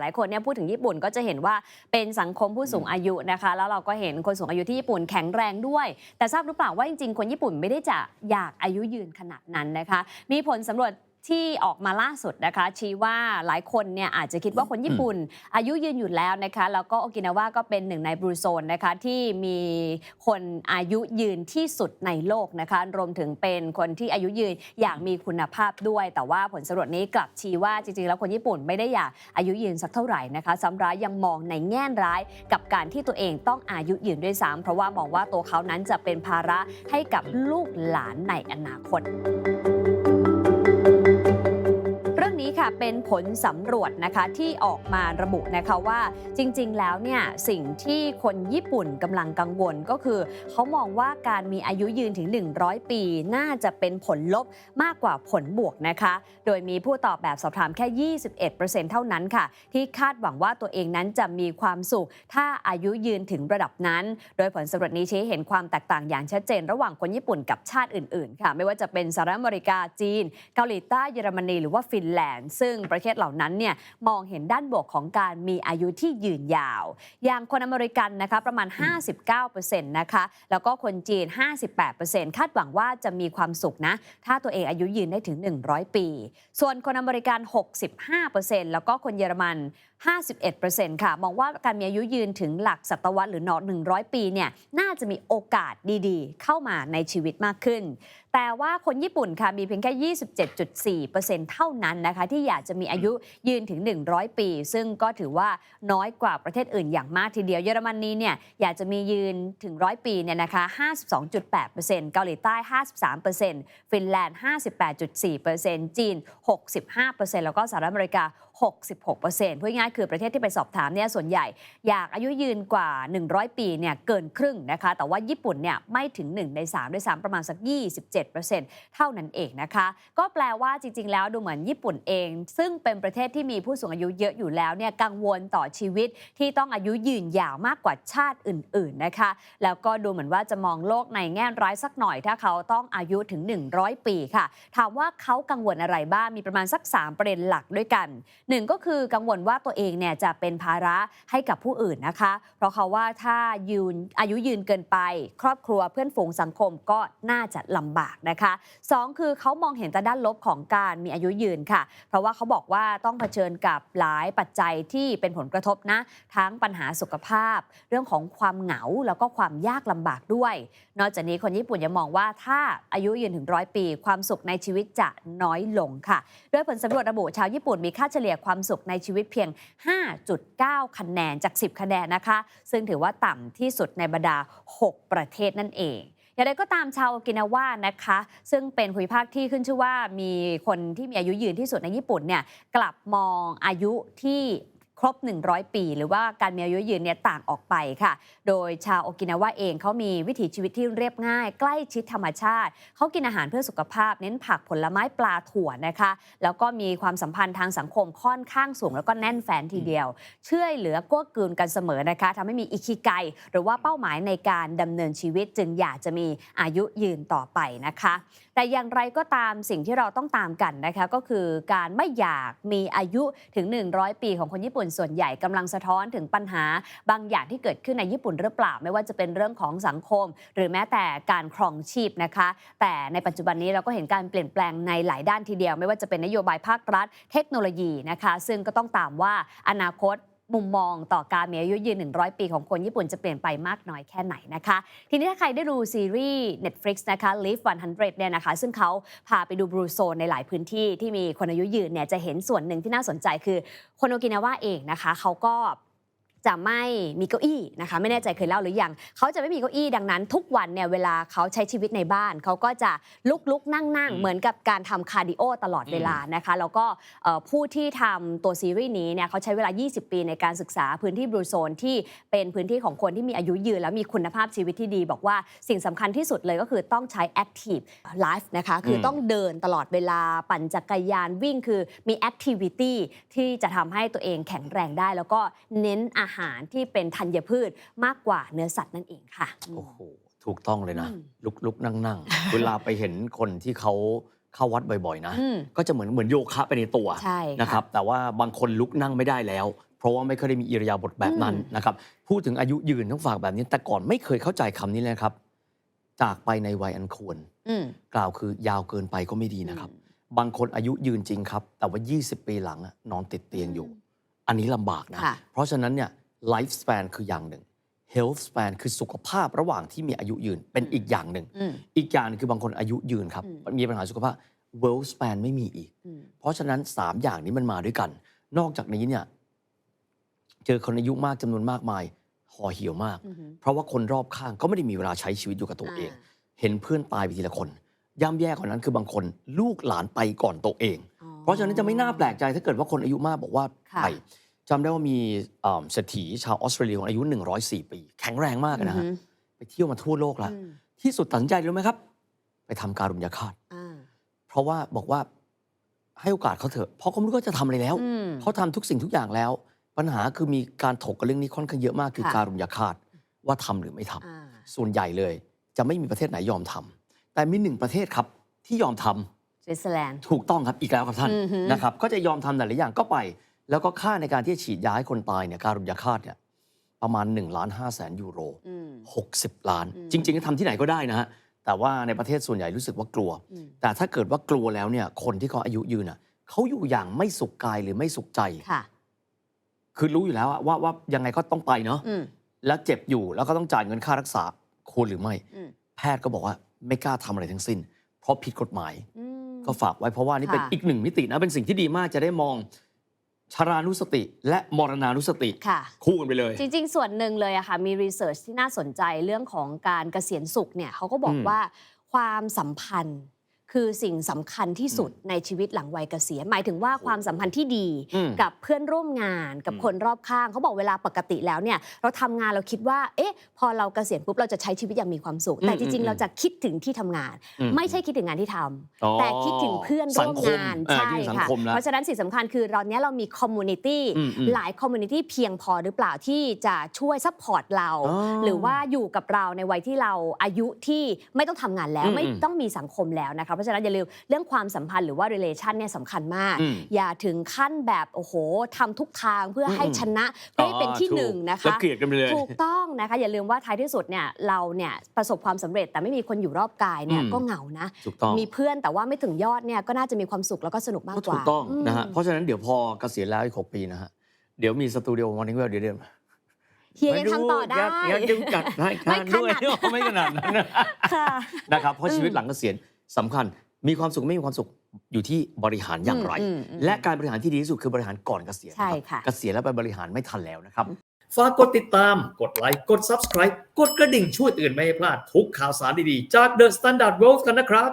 หลายคนเนี่ยพูดถึงญี่ปุ่นก็จะเห็นว่าเป็นสังคมผู้สูงอายุนะคะ แล้วเราก็เห็นคนสูงอายุที่ญี่ปุ่นแข็งแรงด้วย แต่ทราบหรือเปล่าว่าจริงๆ คนญี่ปุ่นไม่ได้จะอยากอายุยืนขนาดนั้นนะคะ มีผลสำรวจ ที่ออกมาล่าสุดนะคะ ชี้ว่าหลายคนเนี่ยอาจจะคิดว่าคนญี่ปุ่น อายุยืนอยู่แล้วนะคะ แล้วก็โอกินาวาก็เป็นหนึ่งในบรูโซนนะคะที่มีคนอายุยืนที่สุดในโลกนะคะรวมถึงเป็นคนที่อายุยืนอย่างมีคุณภาพด้วย แต่ว่าผลสำรวจนี้กลับชี้ว่าจริงๆ แล้วคนญี่ปุ่นไม่ได้อยากอายุยืนสักเท่าไหร่นะคะซ้ำร้ายยังมองในแง่ร้ายกับการที่ตัวเองต้องอายุยืนด้วยซ้ำเพราะว่ามองว่าตัวเขานั้นจะเป็นภาระให้กับลูกหลานในอนาคตเรื่อง นี้ค่ะเป็นผลสำรวจนะคะที่ออกมาระบุนะคะว่าจริง ๆ แล้วเนี่ยสิ่งที่คนญี่ปุ่นกำลังกังวลก็คือ เขามองว่าการมีอายุยืนถึง 100 ปี น่าจะเป็นผลลบมากกว่าผลบวกนะคะ โดยมีผู้ตอบแบบสอบถามแค่ 21%เท่านั้นค่ะ ที่คาดหวังว่าตัวเองนั้นจะมีความสุข ถ้าอายุยืนถึงระดับนั้น โดยผลสำรวจนี้ชี้เห็นความแตกต่างอย่างชัดเจน ระหว่างคนญี่ปุ่นกับชาติอื่น ๆ ค่ะ ไม่ว่าจะเป็นสหรัฐอเมริกาจีน เกาหลีใต้เยอรมนีหรือว่าฟินแลนด์ซึ่งประเทศเหล่านั้นเนี่ยมองเห็นด้านบวกของการมีอายุที่ยืนยาว อย่างคนอเมริกันนะคะประมาณ 59%นะคะแล้วก็คนจีน 58%คาดหวังว่าจะมีความสุขนะ ถ้าตัวเองอายุยืนได้ถึง 100 ปี ส่วนคนอเมริกัน 65%แล้วก็คนเยอรมัน51%ค่ะ มองว่าการมีอายุยืนถึงหลักศตวรรษหรือนอ100 ปีเนี่ยน่าจะมีโอกาสดีๆ เข้ามาในชีวิตมากขึ้น แต่ว่าคนญี่ปุ่นค่ะมีเพียงแค่ 27.4%เท่านั้นนะคะ ที่อยากจะมีอายุยืนถึง 100 ปี ซึ่งก็ถือว่าน้อยกว่าประเทศอื่นอย่างมากทีเดียวเยอรมนีเนี่ยอยากจะมียืนถึง 100 ปีเนี่ยนะคะ 52.8%เกาหลีใต้ 53%ฟินแลนด์ 58.4%จีน 65%แล้วก็สหรัฐอเมริกา 66%พูดง่ายคือประเทศที่ไปสอบถามเนี่ยส่วนใหญ่อยากอายุยืนกว่า 100 ปีเนี่ยเกินครึ่งนะคะ แต่ว่าญี่ปุ่นเนี่ยไม่ถึง 1 ใน 3 ด้วยซ้ำประมาณสัก 27%เท่านั้นเองนะคะ ก็แปลว่าจริง ๆ แล้วดูเหมือนญี่ปุ่นเอง ซึ่งเป็นประเทศที่มีผู้สูงอายุเยอะอยู่แล้วเนี่ยกังวลต่อชีวิตที่ต้องอายุยืนยาวมากกว่าชาติอื่น ๆนะคะ แล้วก็ดูเหมือนว่าจะมองโลกในแง่ร้ายสักหน่อย ถ้าเขาต้องอายุถึง 100 ปีค่ะ ถามว่าเขากังวลอะไรบ้างมีประมาณสัก 3 ประเด็นหลักด้วยกันหนึ่งก็คือกังวลว่าตัวเองเนี่ยจะเป็นภาระให้กับผู้อื่นนะคะ เพราะเขาว่าถ้ายืนอายุยืนเกินไป ครอบครัวเพื่อนฝูงสังคมก็น่าจะลำบากนะคะสองคือเขามองเห็นแต่ด้านลบของการมีอายุยืนค่ะ เพราะว่าเขาบอกว่าต้องเผชิญกับหลายปัจจัยที่เป็นผลกระทบนะ ทั้งปัญหาสุขภาพ เรื่องของความเหงาแล้วก็ความยากลำบากด้วย นอกจากนี้คนญี่ปุ่นยังมองว่าถ้าอายุยืนถึงร้อยปี ความสุขในชีวิตจะน้อยลงค่ะโดยผลสำรวจระบุชาวญี่ปุ่นมีค่าเฉลี่ยความสุขในชีวิตเพียง 5.9 คะแนนจาก 10 คะแนนนะคะ ซึ่งถือว่าต่ำที่สุดในบรรดา 6 ประเทศนั่นเองอย่างไรก็ตามชาวโอกินาวานะคะ ซึ่งเป็นภูมิภาคที่ขึ้นชื่อว่ามีคนที่มีอายุยืนที่สุดในญี่ปุ่นเนี่ยกลับมองอายุที่ ครบ 100 ปี หรือว่าการมีอายุยืนเนี่ยต่างออกไปค่ะ โดยชาวโอกินาวาเองเขามีวิถีชีวิตที่เรียบง่าย ใกล้ชิดธรรมชาติ เขากินอาหารเพื่อสุขภาพ เน้นผักผลไม้ปลาถั่วนะคะ แล้วก็มีความสัมพันธ์ทางสังคมค่อนข้างสูง แล้วก็แน่นแฟนทีเดียวช่วยเหลือก้กืนกันเสมอนะคะทำให้มีอิคิไกหรือว่าเป้าหมายในการดำเนินชีวิตจึงอยากจะมีอายุยืนต่อไปนะคะ แต่อย่างไรก็ตามสิ่งที่เราต้องตามกันนะคะก็คือการไม่อยากมีอายุถึง 100 ปีของคนญี่ปุ่นส่วนใหญ่กำลังสะท้อนถึงปัญหา บางอย่างที่เกิดขึ้นในญี่ปุ่นหรือเปล่า ไม่ว่าจะเป็นเรื่องของสังคม หรือแม้แต่การครองชีพนะคะ แต่ในปัจจุบันนี้เราก็เห็นการเปลี่ยนแปลงในหลายด้านทีเดียว ไม่ว่าจะเป็นนโยบายภาครัฐ เทคโนโลยีนะคะ ซึ่งก็ต้องตามว่าอนาคต มุมมองต่อการมีอายุยืน 100 ปีของคนญี่ปุ่นจะเปลี่ยนไปมากน้อยแค่ไหนนะคะ ทีนี้ถ้าใครได้ดูซีรีส์ Netflix นะคะ Live 100 เนี่ยนะคะ ซึ่งเขาพาไปดูบรูโซนในหลายพื้นที่ที่มีคนอายุยืนเนี่ยจะเห็นส่วนหนึ่งที่น่าสนใจคือคนโอกินาวาเองนะคะเขาก็ จะไม่มีเก้าอี้นะคะ ไม่แน่ใจเคยเล่าหรือยังเขาจะไม่มีเก้าอี้ดังนั้น ทุกวันเนี่ยเวลาเขาใช้ชีวิตในบ้านเขาก็จะลุกลุกนั่งนั่งอืมเหมือนกับการทำคาร์ดิโอตลอดเวลานะคะแล้วก็เอ่อผู้ที่ทำตัวซีรีส์นี้เนี่ยเขาใช้เวลา 20 ปีในการศึกษาพื้นที่บรูโซนที่เป็นพื้นที่ของคนที่มีอายุยืน แล้วมีคุณภาพชีวิตที่ดี บอกว่าสิ่งสำคัญที่สุดเลยก็คือต้องใช้ active life นะคะคือมต้องเดินตลอดเวลาปั่นจักรยานวิ่งคือมี activity ที่จะทำให้ตัวเองแข็งแรงได้ แล้วก็เน้นอาหารที่เป็นธัญพืชมากกว่าเนื้อสัตว์นั่นเองค่ะ โอ้โห ถูกต้องเลยนะ อืม ลุกลุกนั่งนั่งเวลาไปเห็นคนที่เขาเข้าวัดบ่อยๆนะ อืมก็จะเหมือนเหมือนโยคะไปในตัวใช่ค่ะนะครับ แต่ว่าบางคนลุกนั่งไม่ได้แล้ว เพราะว่าไม่เคยได้มีอิริยาบถแบบนั้นอืม นะครับ พูดถึงอายุยืนต้องฝากแบบนี้ แต่ก่อนไม่เคยเข้าใจคำนี้เลยนะครับ จากไปในวัยอันควร อืมกล่าวคือยาวเกินไปก็ไม่ดีนะครับ บางคนอายุยืนจริงครับ แต่ว่า 20 ปีหลังอะนอนติดเตียงอยู่ อันนี้ลำบากนะ ค่ะ เพราะฉะนั้นเนี่ย life span คืออย่างหนึ่ง health span คือสุขภาพระหว่างที่มีอายุยืนเป็นอีกอย่างหนึ่งอืมอีกอย่างหนึงคือบางคนอายุยืนครับอืมมีปัญหาสุขภาพ wealth span ไม่มีอีกอืมเพราะฉะนั้น 3 อย่างนี้มันมาด้วยกัน นอกจากนี้เนี่ยเจอคนอายุมากจำนวนมากมายห่อเหี่ยวมากอือหือเพราะว่าคนรอบข้างก็ไม่ได้มีเวลาใช้ชีวิตอยู่กับตัวเอง เห็นเพื่อนตายไปทีละคนย่ำแย่กว่านั้นคือบางคนลูกหลานไปก่อนตัวเองอ๋อเพราะฉะนั้นจะไม่น่าแปลกใจถ้าเกิดว่าคนอายุมากบอกว่าค่ะไป จำได้ว่ามีเอิ่มเศรษฐีชาวออสเตรเลียคนอายุ 104 ปี แข็งแรงมากนะฮะอือหือไปเที่ยวมาทั่วโลกแล้วอืมที่สุดตัดสินใจรู้ไหมครับ ไปทำการุญยฆาตอ่าเพราะว่าบอกว่าให้โอกาสเขาเถอะ เพราะเขาไม่รู้ว่าจะทำอะไรแล้วอืมเขาทำทุกสิ่งทุกอย่างแล้ว ปัญหาคือมีการถกกันเรื่องนี้ค่อนข้างเยอะมากคือค่ะการุญยฆาตว่าทำหรือไม่ทำอ่าส่วนใหญ่เลย จะไม่มีประเทศไหนยอมทำแต่มีหนึ่งประเทศครับที่ยอมทำสวิตเซอร์แลนด์ถูกต้องครับอีกแล้วครับท่านอือหือนะครับก็จะยอมทำแต่ละอย่างก็ไป แล้วก็ค่าในการที่จะฉีดยาให้คนตายเนี่ยการุญยฆาตเนี่ยประมาณ1ล้าน5แสนยูโรอืม60 ล้านอืมจริงๆก็ทำที่ไหนก็ได้นะฮะ แต่ว่าในประเทศส่วนใหญ่รู้สึกว่ากลัวอืมแต่ถ้าเกิดว่ากลัวแล้วเนี่ยคนที่เขาอายุยืนอะเขาอยู่อย่างไม่สุขกายหรือไม่สุขใจค่ะคือรู้อยู่แล้วอะว่าว่ายังไงก็ต้องไปเนาะอืมแล้วเจ็บอยู่แล้วก็ต้องจ่ายเงินค่ารักษาควรหรือไม่อืมแพทย์ก็บอกว่าไม่กล้าทำอะไรทั้งสิ้น เพราะผิดกฎหมายอืมก็ฝากไว้เพราะว่านี่เป็นค่ะอีกหนึ่งมิตินะเป็นสิ่งที่ดีมากจะได้มอง ชรานุสติ และมรณานุสติค่ะ คู่กันไปเลย จริง ๆ ส่วนหนึ่งเลยอะค่ะ มีรีเสิร์ชที่น่าสนใจเรื่องของการเกษียณสุขเนี่ยเขาก็บอกอืมว่าความสัมพันธ์ คือสิ่งสำคัญที่สุดในชีวิตหลังวัยเกษียณหมายถึงว่าความสัมพันธ์ที่ดีอืมกับเพื่อนร่วมงานกับอืมคนรอบข้างเขาบอกเวลาปกติแล้วเนี่ยเราทำงานเราคิดว่าเอ๊ะพอเราเกษียณปุ๊บเราจะใช้ชีวิตอย่างมีความสุข แต่จริงๆ เราจะคิดถึงที่ทำงานอืไม่ใช่คิดถึงงานที่ทำอ๋อแต่คิดถึงเพื่อนร่วมงานสังคมเออใช่คิดถึงสังค่ะคมนะเพราะฉะนั้นสิ่งสำคัญคือเราเนี้ยเรามีคอมมูนิตี้อืมอืมหลายคอมมูนิตี้เพียงพอหรือเปล่าที่จะช่วยซัพพอร์ตเราอ๋อหรือว่าอยู่กับเราในวัยที่เราอายุที่ไม่ต้องทำงานแล้วอืมไม่อืมต้องมีสังคมแล้วนะคะเพราะฉะนั้นอย่าลืมเรื่องความสัมพันธ์หรือว่า relation เนี่ยสำคัญมากอืมอย่าถึงขั้นแบบโอ้โหทำทุกทางเพื่อให้อืมชนะเพื่อให้เป็นที่อ๋อหนึ่งนะแล้วคะเกลียดกันไปเลย ถูกต้องนะคะ อย่าลืมว่าท้ายที่สุดเนี่ยเราเนี่ยประสบความสำเร็จแต่ไม่มีคนอยู่รอบกายเนี่ยอืม ก็เหงานะ ถูกต้อง มีเพื่อนแต่ว่าไม่ถึงยอดเนี่ยก็น่าจะมีความสุขแล้วก็สนุกมากก็กถูว่ากต้องนะฮะมเพราะฉะนั้นเดี๋ยวพอเกษียณแล้วอีกหกปีนะฮะ เดี๋ยวมีสตูดิโอมอร์นิ่งเวลเดี๋ยวเดี๋ยวเฮียยังทำต่อได้ ยังยังจัดให้ไม่ทานด้วยขนาดนั้นไม่ขนาดนั้นนะค่ะ นะครับ เพราะอืมชีวิตหลังเกษียณ สำคัญมีความสุขไม่มีความสุขอยู่ที่บริหารอย่างไรอืมอืมและการบริหารที่ดีที่สุดคือบริหารก่อนเกษียณใช่รับค่ะเกษียณแล้วไปบริหารไม่ทันแล้วนะครับฝากกดติดตาม กดไลค์ กด Subscribe กดกระดิ่งช่วยเตือนไม่ให้พลาดทุกข่าวสารดีๆ จาก The Standard World กันนะครับ